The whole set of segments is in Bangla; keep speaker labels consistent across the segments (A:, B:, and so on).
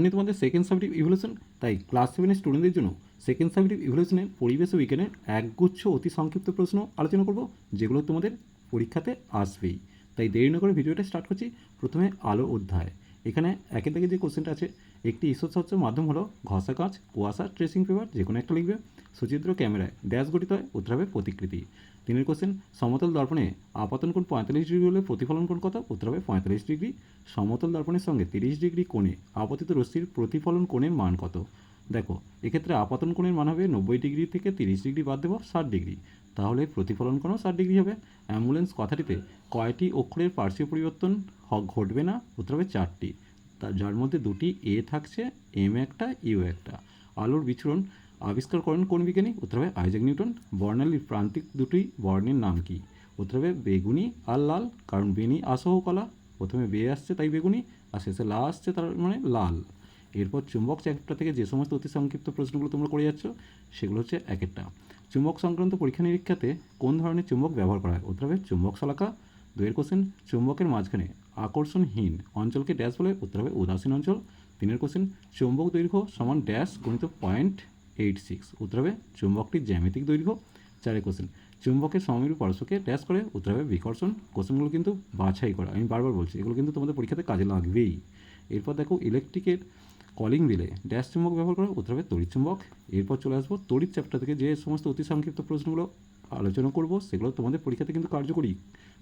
A: সামনে তোমাদের সেকেন্ড সাবজেক্ট ইভলিউশন তাই ক্লাস সেভেনের স্টুডেন্টদের জন্য সেকেন্ড সাবজেক্ট ইভলিউশনের পরিবেশ বিজ্ঞানের একগুচ্ছ অতি সংক্ষিপ্ত প্রশ্ন আলোচনা করব, যেগুলো তোমাদের পরীক্ষাতে আসবেই। তাই দেরি না করে ভিডিওটা স্টার্ট করছি প্রথমে আলো অধ্যায়। এখানে একের থেকে যে কোশ্চেনটা আছে, একটি ঈশ্বরসহ্য মাধ্যম হলো ঘষা কাঁচ, কুয়াশা ট্রেসিং পেপার যে কোনো একটা লিখবে, সুচিত্র ক্যামেরায় ড্যাশ গঠিত হয় উত্তরাবে প্রতিকৃতি। তিনের কোশ্চেন সমতল দর্পণে আপাতন কোণ পঁয়তাল্লিশ ডিগ্রি হলে প্রতিফলন কোণ কত? উত্তরাবে পঁয়তাল্লিশ ডিগ্রি। সমতল দর্পণের সঙ্গে তিরিশ ডিগ্রি কোণে আপতিত রশ্মির প্রতিফলন কোণের মান কত? দেখো, এক্ষেত্রে আপাতন কোণের মান হবে নব্বই ডিগ্রি থেকে তিরিশ ডিগ্রি বাদ দেবো, ষাট ডিগ্রি। তাহলে প্রতিফলন কোণও ষাট ডিগ্রি হবে। অ্যাম্বুলেন্স কথাটিতে কয়টি অক্ষরের পার্শ্বীয় পরিবর্তন ঘটবে না? উত্তর হবে চারটি। তা যার মধ্যে দুটি এ থাকছে এম একটা ইউ একটা। আলোর বিচরণ আবিষ্কার করেন কোন বিজ্ঞানী? উত্তর হবে আইজাক নিউটন। বর্ণালীর প্রান্তিক দুটি বর্ণের নাম কি? উত্তর হবে বেগুনি আর লাল, কারণ বেনি আসহ কলা প্রথমে বে আসছে, তাই বেগুনি, আর শেষে লা আসছে, তার মানে লাল। এরপর চুম্বক চ্যাপ্টার থেকে যে সমস্ত অতি সংক্ষিপ্ত প্রশ্নগুলো তোমরা করে যাচ্ছ, সেগুলো হচ্ছে এক একটা। চুম্বক সংক্রান্ত পরীক্ষা নিরীক্ষাতে কোন ধরনের চুম্বক ব্যবহার করা হয়? উত্তর হবে চুম্বক শলাকা দুয়ের কোশ্চেন চুম্বকের মাঝখানে। আকর্ষণহীন অঞ্চলকে ড্যাশ বলে, উত্তর হবে উদাসীন অঞ্চল। তিনের কোশ্চেন চুম্বক দৈর্ঘ্য সমান ড্যাশ গণিত পয়েন্ট এইট সিক্স উত্তর হবে চুম্বকটির জ্যামিতিক দৈর্ঘ্য। চারের কোশ্চেন চুম্বকের সমীর পারস্যকে ড্যাশ করে, উত্তর হবে বিকর্ষণ। কোশ্চেনগুলো কিন্তু বাছাই করা। আমি বারবার বলছি, এগুলো কিন্তু তোমাদের পরীক্ষাতে কাজে লাগবেই। এরপর দেখো ইলেকট্রিকের কলিং বিলে ড্যাশ চুম্বক ব্যবহার করা উত্তর হবে তড়িৎ চুম্বক। এরপর চলে আসব তড়িৎ চ্যাপ্টার থেকে যে সমস্ত অতি সংক্ষিপ্ত প্রশ্নগুলো আলোচনা করব, সেগুলো তোমাদের পরীক্ষাতে কিন্তু কার্যকরী।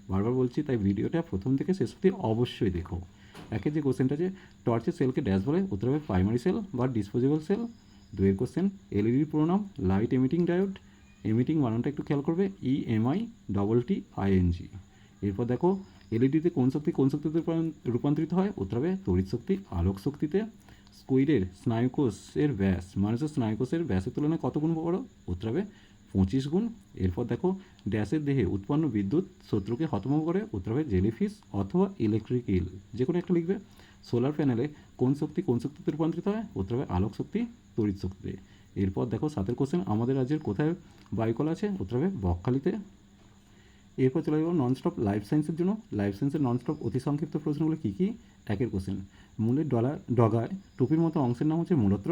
A: বারবার বলছি, তাই ভিডিওটা প্রথম থেকে শেষ অবধি অবশ্যই দেখো। একের যে কোশ্চেনটা যে টর্চের সেলকে ড্যাশ বলে উত্তর হবে প্রাইমারি সেল বা ডিসপোজেবল সেল দুয়ের কোশ্চেন এলইডির পুরো নাম লাইট এমিটিং ডায়োড এমিটিং বানানটা একটু খেয়াল করবে E M I double T I N G এরপর দেখো এলইডিতে কোন শক্তি, কোন শক্তিতে রূপান- রূপান্তরিত হয়? উত্তর হবে তড়িৎ শক্তি, আলোক শক্তিতে। স্কুইডের স্নায়ুকোষের ব্যাস, মানুষের স্নায়ুকোষের ব্যাসের তুলনায় কত গুণ বড়? উত্তর হবে পঁচিশ গুণ। এরপর দেখো, ড্যাশের দেহে উৎপন্ন বিদ্যুৎ শত্রুকে হতভম্ব করে। উত্তর হবে জেলিফিশ অথবা ইলেকট্রিক ইল যে কোনো একটা লিখবে। সোলার প্যানেলে কোন শক্তি কোন শক্তিতে রূপান্তরিত হয়? উত্তর হবে আলোক শক্তি, তড়িৎ শক্তিতে এরপর দেখো, সাতের কোশ্চেন আমাদের রাজ্যের কোথায় বায়ুকলা আছে? উত্তর হবে বকখালিতে। এরপর চলে যাব ননস্টপ লাইফ সায়েন্সের জন্য। লাইফ সায়েন্সের ননস্টপ অতি সংক্ষিপ্ত প্রশ্নগুলো কী কী? একের কোশ্চেন মূলের ডলার, ডগায় টুপির মতো অংশের নাম হচ্ছে মূলত্র।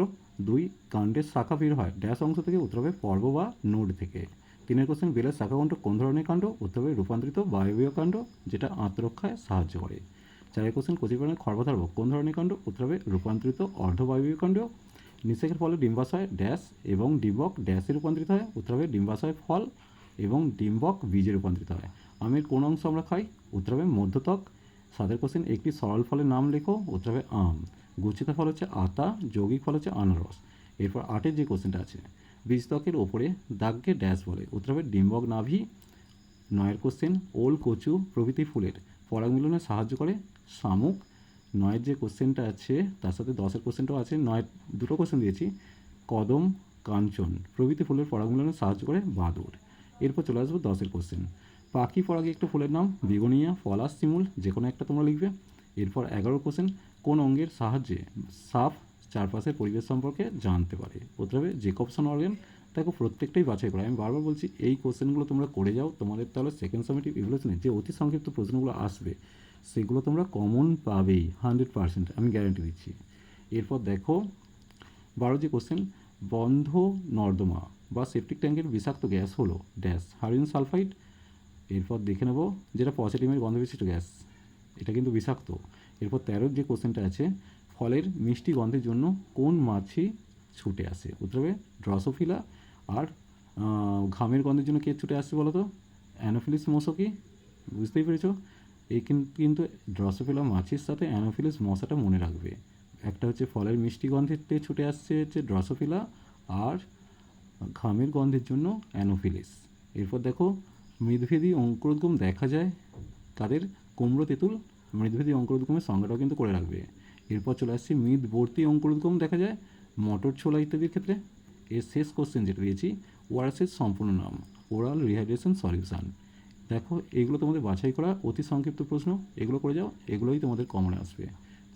A: দুই, কাণ্ডের শাখা বের হয় ড্যাশ অংশ থেকে উত্তর হবে পর্ব বা নোড থেকে। তিনের কোশ্চেন বেলের শাখাকণ্ঠ কোন ধরনের কাণ্ড? উত্তর হবে রূপান্তরিত বায়বীয় কাণ্ড, যেটা আত্মরক্ষায় সাহায্য করে। চারের কোশ্চেন কচিপানের খর্বধার্ব কোন ধরনের কাণ্ড? উত্তর হবে রূপান্তরিত অর্ধবায়বীয় কাণ্ড। নিষেকের ফলে ডিম্বাশয় ড্যাশ এবং ডিম্বক ড্যাশে রূপান্তরিত হয়। উত্তর হবে ডিম্বাশয় ফল এবং ডিম্বক বীজে রূপান্তরিত হয়। আমের কোন অংশ আমরা খাই? উত্তর হবে মধ্যত্বক। সাদের কোশ্চেন, একটি সরল ফলের নাম লেখো। উত্তর হবে আম। গুচ্ছিত ফল হচ্ছে আতা, যৌগিক ফল হচ্ছে আনারস। এরপর আটের যে কোশ্চেনটা আছে, বীজত্বকের ওপরে দাগকে ড্যাশ বলে। উত্তর হবে ডিম্বক নাভি। নয়ের কোশ্চেন, ওল কচু প্রভৃতি ফুলের পরাগ মিলনে সাহায্য করে। শামুক। নয়ের যে কোশ্চেনটা আছে, তার সাথে দশের কোশ্চেনটাও আছে। নয়ের দুটো কোশ্চেন দিয়েছি। কদম, কাঞ্চন প্রভৃতি ফুলের পরাগ মিলনে সাহায্য করে বাদুর এরপর চলে আসব দশের কোশ্চেন পাখি পরাগে একটা ফুলের নাম বেগুনিয়া ফলাস শিমুল, যে কোনো একটা তোমরা লিখবে। এরপর এগারো কোশ্চেন কোন অঙ্গের সাহায্যে সাপ চারপাশের পরিবেশ সম্পর্কে জানতে পারে? উত্তর হবে জেকবসন অর্গান দেখো, প্রত্যেকটাই বাছাই করা। আমি বারবার বলছি, এই কোশ্চেনগুলো তোমরা করে যাও। তোমাদের তাহলে সেকেন্ড সামিটিভ ইভলিউশনে যে অতি সংক্ষিপ্ত প্রশ্নগুলো আসবে, সেগুলো তোমরা কমন পাবেই হান্ড্রেড পার্সেন্ট আমি গ্যারান্টি দিচ্ছি। এরপর দেখো, বারো যে কোশ্চেন বন্ধ নর্দমা। বা সেপটিক ট্যাঙ্কের বিষাক্ত গ্যাস হলো ড্যাশ হাইড্রোজেন সালফাইড, এরপর দেখে নেব যেটা পজিটিভের গন্ধ বিশিষ্ট গ্যাস। এটা কিন্তু বিষাক্ত। এরপর তেরোর যে কোশ্চেনটা আছে, ফলের মিষ্টি গন্ধের জন্য কোন মাছি ছুটে আসে? উত্তর হবে ড্রসোফিলা আর ঘামের গন্ধের জন্য কে ছুটে আসছে বলো তো অ্যানোফিলিস মশকি। বুঝতেই পেরেছ? এই কিন্তু ড্রসোফিলা মাছির সাথে অ্যানোফিলিস মশাটা মনে রাখবে। একটা হচ্ছে ফলের মিষ্টি গন্ধেতে ছুটে আসছে হচ্ছে ড্রসোফিলা আর ঘামের গন্ধের জন্য অ্যানোফিলিস। এরপর দেখো, মৃদভেদী অঙ্কুরোদ্গম দেখা যায়, তাদের কুমড়ো তেঁতুল মৃদভেদী অঙ্কুরোদ্গমের সংজ্ঞাটাও কিন্তু করে রাখবে। এরপর চলে আসছি মৃদবর্তী অঙ্কুরোদ্গম দেখা যায়, মটর ছোলা ইত্যাদির ক্ষেত্রে। এর শেষ কোশ্চেন যেটা দিয়েছি, ওআরএসের সম্পূর্ণ নাম, ওরাল রিহাইড্রেশন সলিউশন। দেখো, এগুলো তোমাদের বাছাই করা অতি সংক্ষিপ্ত প্রশ্ন, এগুলো করে যাও, এগুলোই তোমাদের কমনে আসবে।